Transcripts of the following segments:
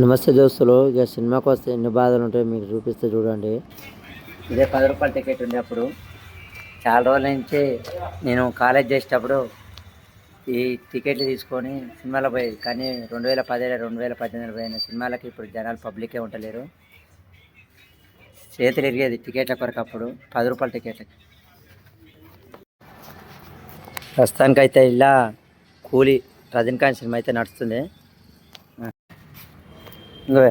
నమస్తే దోస్తులు ఇక సినిమాకి వస్తే ఎన్ని బాధలు ఉంటాయో మీకు చూపిస్తే చూడండి. ఇదే పది రూపాయల టికెట్ ఉండే అప్పుడు చాలా రోజుల నుంచి నేను కాలేజ్ చేసేటప్పుడు ఈ టికెట్లు తీసుకొని సినిమాలో పోయేది. కానీ రెండు వేల పదిహేడు రెండు వేల పద్దెనిమిది పోయిన సినిమాలకి ఇప్పుడు జనాలు పబ్లికే ఉండలేరు. చేతులు ఇరిగేది టికెట్ల కొరకు అప్పుడు పది రూపాయల టికెట్లకి. ప్రస్తుతానికైతే ఇలా కూలి రజనీకాంత్ సినిమా అయితే నడుస్తుంది. ఇంకో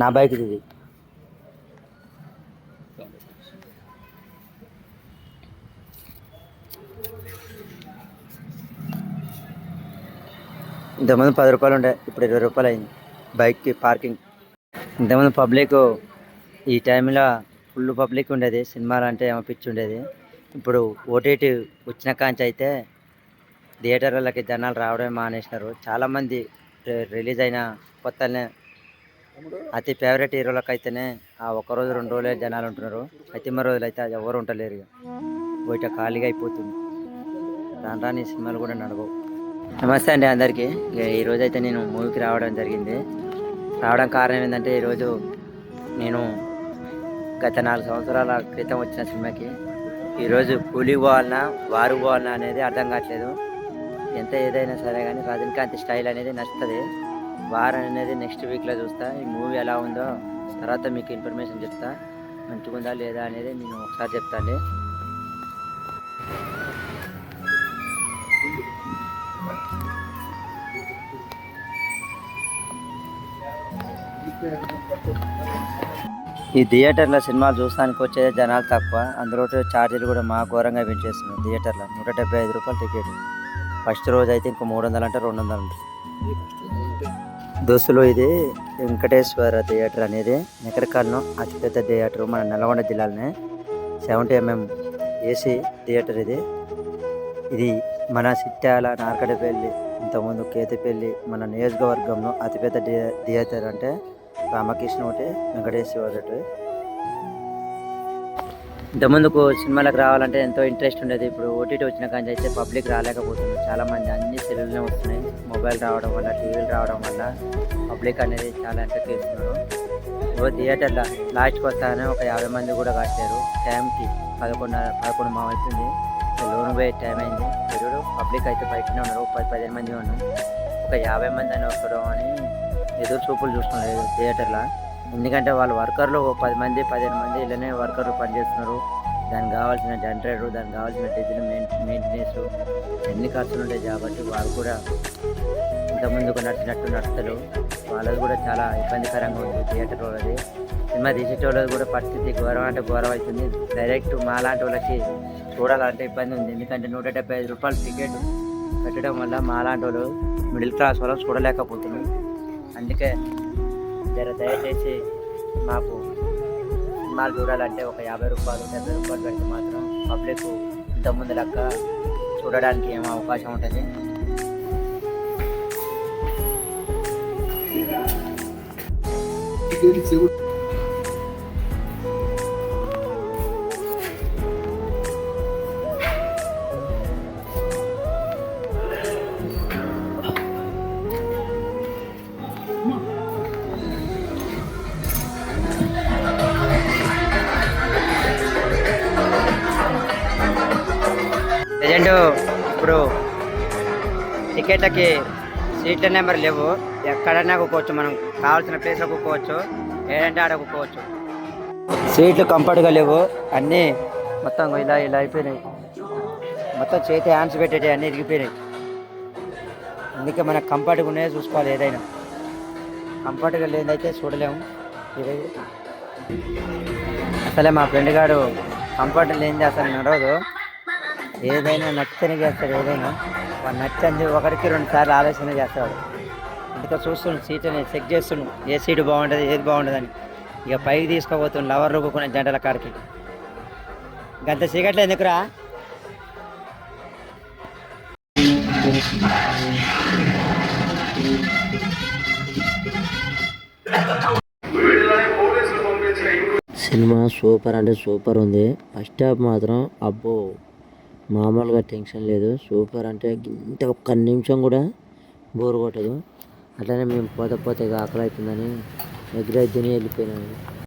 నా బైక్ ఇది. ఇంతకుముందు పది రూపాయలు ఉండే ఇప్పుడు ఇరవై రూపాయలు అయింది. బైక్కి పార్కింగ్ ఇంతకుముందు పబ్లిక్ ఈ టైంలో ఫుల్ పబ్లిక్ ఉండేది సినిమాలు అంటే ఏమో పిచ్చి ఉండేది. ఇప్పుడు ఓటీటీ వచ్చిన కాంచి అయితే థియేటర్లకి జనాలు రావడమే మానేసినారు. చాలామంది రిలీజ్ అయిన కొత్తనే అతి ఫేవరెట్ హీరోలకు అయితేనే ఆ ఒక్క రోజు రెండు రోజులే జనాలు ఉంటున్నారు అయితే రోజులు అయితే ఎవరు ఉండలేరు బయట ఖాళీగా అయిపోతుంది. రాను రాని సినిమాలు కూడా నడవవు. నమస్తే అండి అందరికీ. ఈరోజు అయితే నేను మూవీకి రావడం జరిగింది. రావడం కారణం ఏంటంటే ఈరోజు నేను గత నాలుగు సంవత్సరాల క్రితం వచ్చిన సినిమాకి ఈరోజు కూలికి పోవాలన్నా వారు పోవాలన్నా అనేది అర్థం కావట్లేదు. ఎంత ఏదైనా సరే కానీ రజనీకాంత్ స్టైల్ అనేది నచ్చుతుంది. వారం అనేది నెక్స్ట్ వీక్లో చూస్తా. ఈ మూవీ ఎలా ఉందో తర్వాత మీకు ఇన్ఫర్మేషన్ చెప్తా. మంచిగుందా లేదా అనేది నేను ఒకసారి చెప్తాను ఈ థియేటర్లో సినిమాలు చూస్తానికి వచ్చే జనాలు తక్కువ. అందులో ఛార్జీలు కూడా మా ఘోరంగా పెంచేస్తున్నాయి థియేటర్లో. నూట డెబ్బై ఐదు రూపాయలు టికెట్. ఫస్ట్ రోజు అయితే ఇంకో మూడు వందలు అంటే. రెండు వందలు ఉంటుంది దోస్తులు ఇది వెంకటేశ్వర థియేటర్ అనేది నెకరకాలను అతిపెద్ద థియేటర్ మన నల్గొండ జిల్లాలోనే సెవెంటీ ఎంఎం ఏసీ థియేటర్ ఇది. ఇది మన సిట్టాల నార్కడపల్లి ఇంతకుముందు కేతిపల్లి మన నియోజకవర్గంలో అతిపెద్ద థియే- థియేటర్ అంటే రామకృష్ణ ఒకటి వెంకటేశ్వర ఒకటి. ఇంతకుముందుకు సినిమాలకు రావాలంటే ఎంతో ఇంట్రెస్ట్ ఉండేది. ఇప్పుడు ఓటీటీ వచ్చిన కానీ అయితే పబ్లిక్ రాలేకపోతుంది. చాలా మంది అన్ని సెల్లులనే వస్తున్నాయి. మొబైల్ రావడం వల్ల టీవీలు రావడం వల్ల పబ్లిక్ అనేది చాలా ఎంటర్ చేస్తున్నారు ఇప్పుడు థియేటర్లో లాస్ట్కి వస్తానే ఒక యాభై మంది కూడా కట్టారు టైంకి పదకొండు పదకొండు మా అవుతుంది లోన్ పోయే టైం అయింది ఎరుడు పబ్లిక్ అయితే బయటనే ఉన్నారు. పది పదిహేను మంది ఉన్నారు. ఒక యాభై మంది అని వస్తారు అని ఎదురు చూపులు చూస్తున్నారు. థియేటర్లో ఎందుకంటే వాళ్ళ వర్కర్లు ఒక పది మంది పదిహేను మంది ఇలానే వర్కర్లు పనిచేస్తున్నారు. దానికి కావాల్సిన జనరేటర్ దానికి కావాల్సిన డీజిల్ మెయింటెనెన్స్ ఎన్ని ఖర్చులు ఉంటాయి కాబట్టి వాళ్ళు కూడా ఇంతకుముందుకు నడిచినట్టు నడుస్తారు వాళ్ళది కూడా చాలా ఇబ్బందికరంగా ఉంది థియేటర్ వాళ్ళది. సినిమా తీసేటోళ్ళది కూడా పరిస్థితి ఘోరం అంటే ఘోరం అవుతుంది. డైరెక్ట్ మా లాంటి వాళ్ళకి చూడాలంటే ఇబ్బంది ఉంది. ఎందుకంటే నూట డెబ్బై ఐదు రూపాయలు టికెట్ పెట్టడం వల్ల మా లాంటి వాళ్ళు మిడిల్ క్లాస్ వాళ్ళు చూడలేకపోతున్నాం అందుకే జర దయచేసి మాకు సినిమాలు చూడాలంటే ఒక యాభై రూపాయలు డెబ్బై రూపాయలు పెడితే మాత్రం పబ్లిక్ ఇంతకుముందు లెక్క చూడడానికి ఏమో అవకాశం ఉంటుంది? ప్రజెంట్ ఇప్పుడు టికెట్లకి సీట్ల నెంబర్ లేవు. ఎక్కడైనా కూకోవచ్చు మనం కావాల్సిన ప్లేస్లో కూకోవచ్చు ఏంటంటే ఆడ కూకోవచ్చు సీట్లు కంఫర్ట్గా లేవు. అన్నీ మొత్తం ఇలా ఇలా అయిపోయినాయి. మొత్తం చేతి హ్యాండ్స్ పెట్టేటి అన్నీ ఇరిగిపోయినాయి. అందుకే మనం కంఫర్ట్గా ఉన్నాయో చూసుకోవాలి ఏదైనా. కంఫర్ట్గా లేదైతే చూడలేము. ఇది- అసలే మా ఫ్రెండ్ గారు కంఫర్ట్ లేనిది అసలు నడవదు. ఏదైనా నచ్చితేనే చేస్తాడు ఏదైనా. వాడు నచ్చంది ఒకరికి రెండు సార్లు ఆలోచన చేస్తాడు. అందుకే చూస్తుండు సీట్ని చెక్ చేస్తుండు ఏ సీటు బాగుంటుంది ఏది బాగుంటుందని. ఇక పైకి తీసుకోబోతుండు లవర్ రూపుకునే జంటల కాడికి. గంత చీకట్లు ఎందుకురా? సినిమా సూపర్ అంటే సూపర్ ఉంది. ఫస్ట్ హాఫ్ మాత్రం అబ్బో. మామూలుగా టెన్షన్ లేదు. సూపర్ అంటే ఇంత ఒక్క నిమిషం కూడా బోర్ కొట్టదు. అట్లనే మేము పోతే పోతే ఇక ఆకలి అవుతుందని ఎగ్ రైస్ తిని వెళ్ళిపోయినాము.